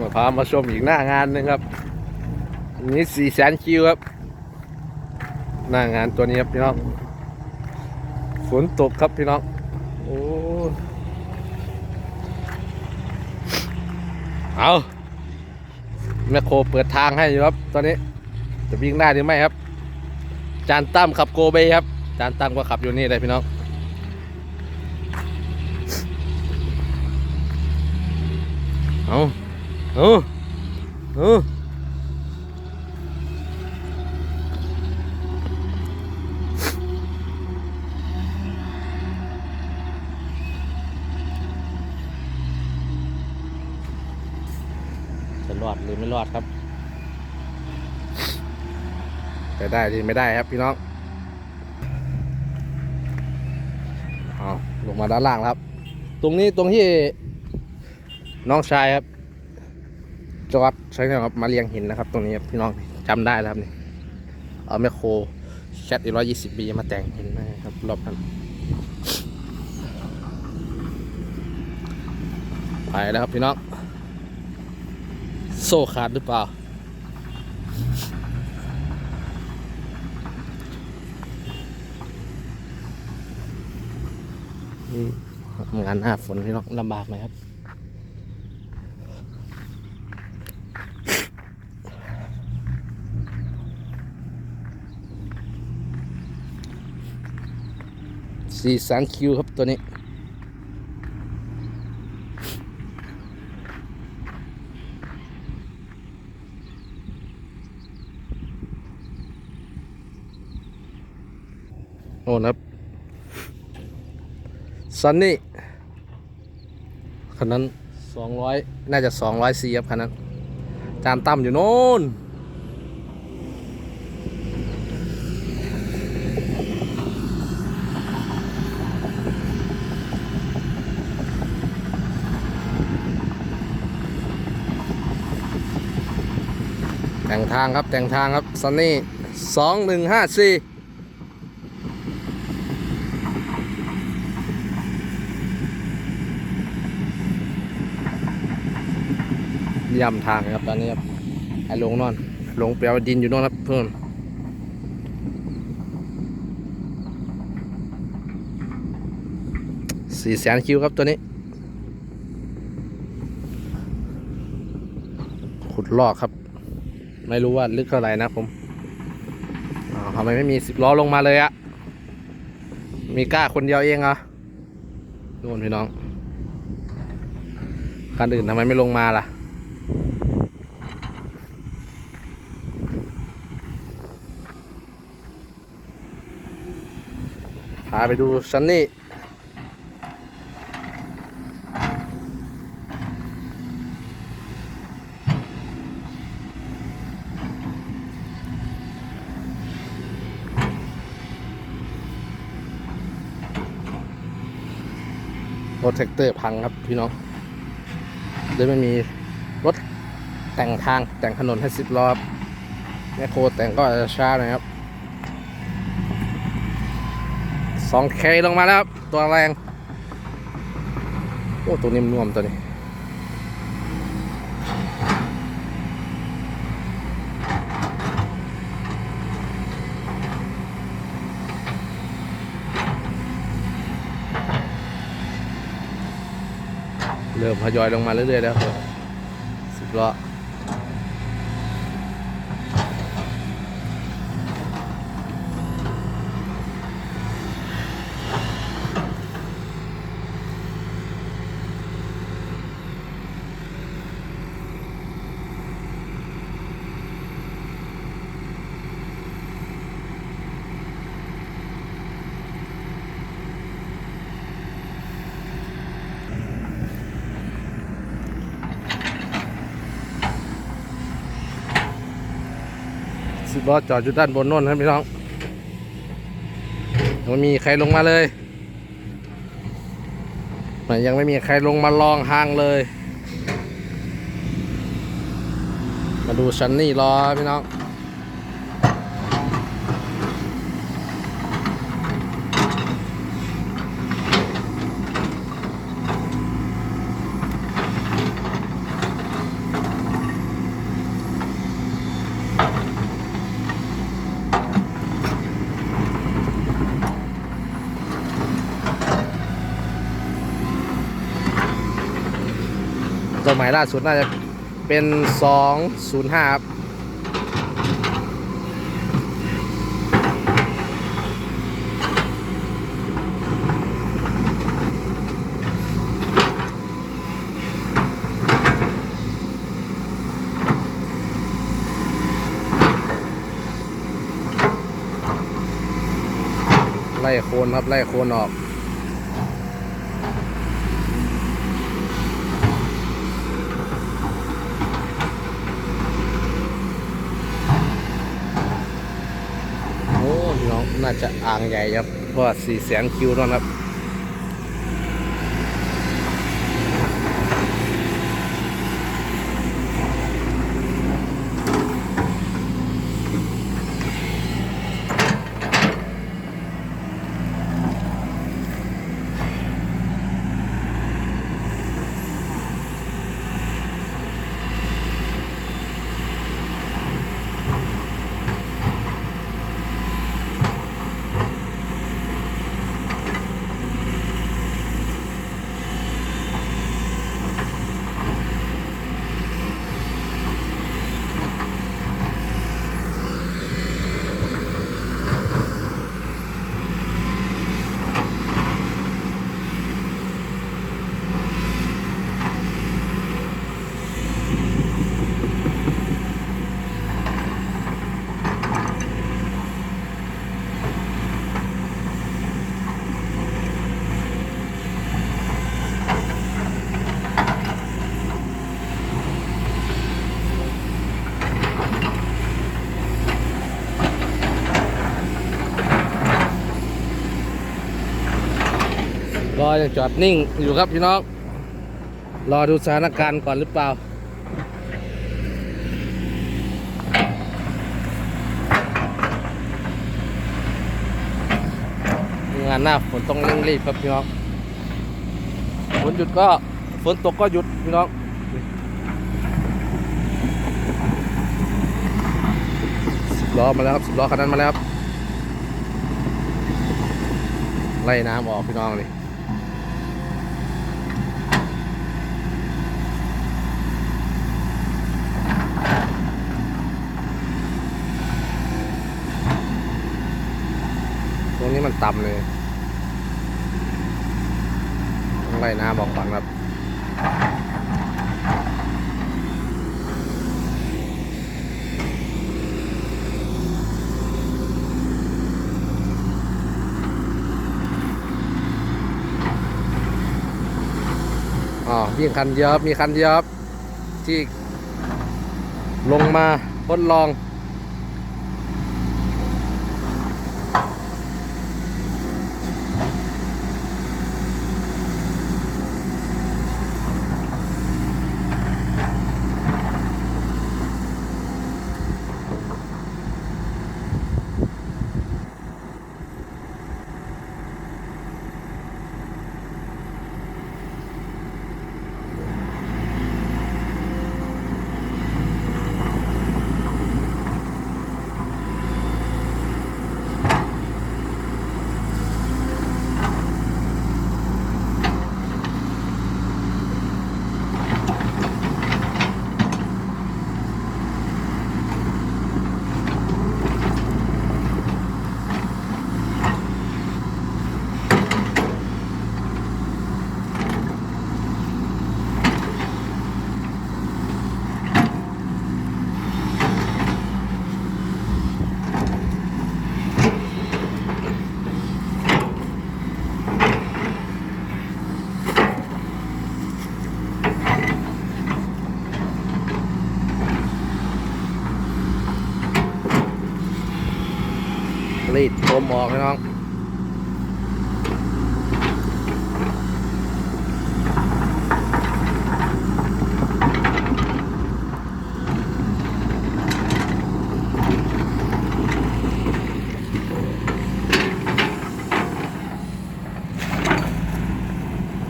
มาพามาชมอีกหน้างานหนึงครับนนี้สี่แสนคิวครับ หน้างานตัวนี้ครับพี่น้องฝนตกครับพี่น้องโอ้เอาแมคโครเปิดทางให้อยู่ครับตอนนี้ จะวิ่งได้หรือไม่ครับ จานตั้มขับโกเบครับ จานตั้มก็ขับอยู่นี่เลยพี่น้องเอา เอาเอาจะรอดหรือไม่รอดครับไปได้ดีไม่ได้ครับพี่น้องเอาลงมาด้านล่างครับ ตรงนี้ตรงที่น้องชายครับ จอดใช่ไหมครับมาเรียงหินนะครับ ตรงนี้พี่น้องจำได้แล้วครับนี่เอาแมคโครแคทอีร้อยยี่สิบบีมาแต่งหินนะครับ รอบนั้นไปแล้วครับพี่น้องโซ่ขาดหรือเปล่าทำงานหน้าฝนพี่น้องลำบากไหมครับ สีสามคิวครับตัวนี้ โน่นครับซันนี่คันนั้นสองร้อยน่าจะสองร้อยซีครับคันนั้น จานต่ำอยู่โน่น แต่งทางครับแต่งทางครับซันนี่สองหนึ่งห้าสี่ย่ำทางครับตอนนี้ครับไอ้ลงนอนลงเปลวดินอยู่โนนครับเพื่อนสี่แสนคิวครับตัวนี้ ขุดลอกครับ ไม่รู้ว่าลึกเท่าไหร่นะผมทำไมไม่มีสิบล้อลงมาเลยอะมีกล้าคนเดียวเองเหรอนู่นพี่น้องคันอื่นทำไมไม่ลงมาล่ะ พาไปดูซันนี่ รถแท็กเตอร์พังครับพี่น้องเลยไม่มีรถแต่งทางแต่งถนนให้สิบล้อบแมคโครแต่งก็จจะช้าหน่อยครับสองเคลงมาแล้วครับ ตัวแรง โอ้ ตัวนิ่มนวมตัวนี้ เริ่มทยอยลงมาเรื่อยๆแล้วครับสิบล้อ ล้อจอดอยู่ด้านบนน่นครับพี่น้องยังไม่มีใครลงมาเลยมันยังไม่มีใครลงมาลองห้างเลย มาดูชันนี่รอพี่น้อง ตัวใหม่ล่าสุดน่าจะเป็น 205 ครับ ไล่โคนครับ ไล่โคนออก โอ้พี่ น่าจะอ่างใหญ่ครับเพราะสี่แสนคิวแล้วนครับ ยังจอดนิ่งอยู่ครับพี่น้อง รอดูสถานการณ์ก่อนหรือเปล่า งานหน้าฝนต้องเร่งรีบครับพี่น้อง ฝนหยุดก็ฝนตกก็หยุดพี่น้องสิบล้อมาแล้วครับสิบล้อคันนั้นมาแล้วครับไล่น้ำออกพี่น้องเลย รงนี้มันต่ำเลยต้องไล่น้ำออกก่อนครับอ๋อวิ่งคันเยวครับมีคันเยวครับที่ลงมาทดลอง รีดโคมออกพี่น้อง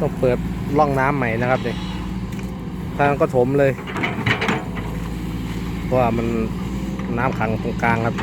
ต้องเปิดร่องน้ำใหม่นะครับเนี่ยทางก็ถมเลย เพราะว่ามันน้ำขังตรงกลางครับ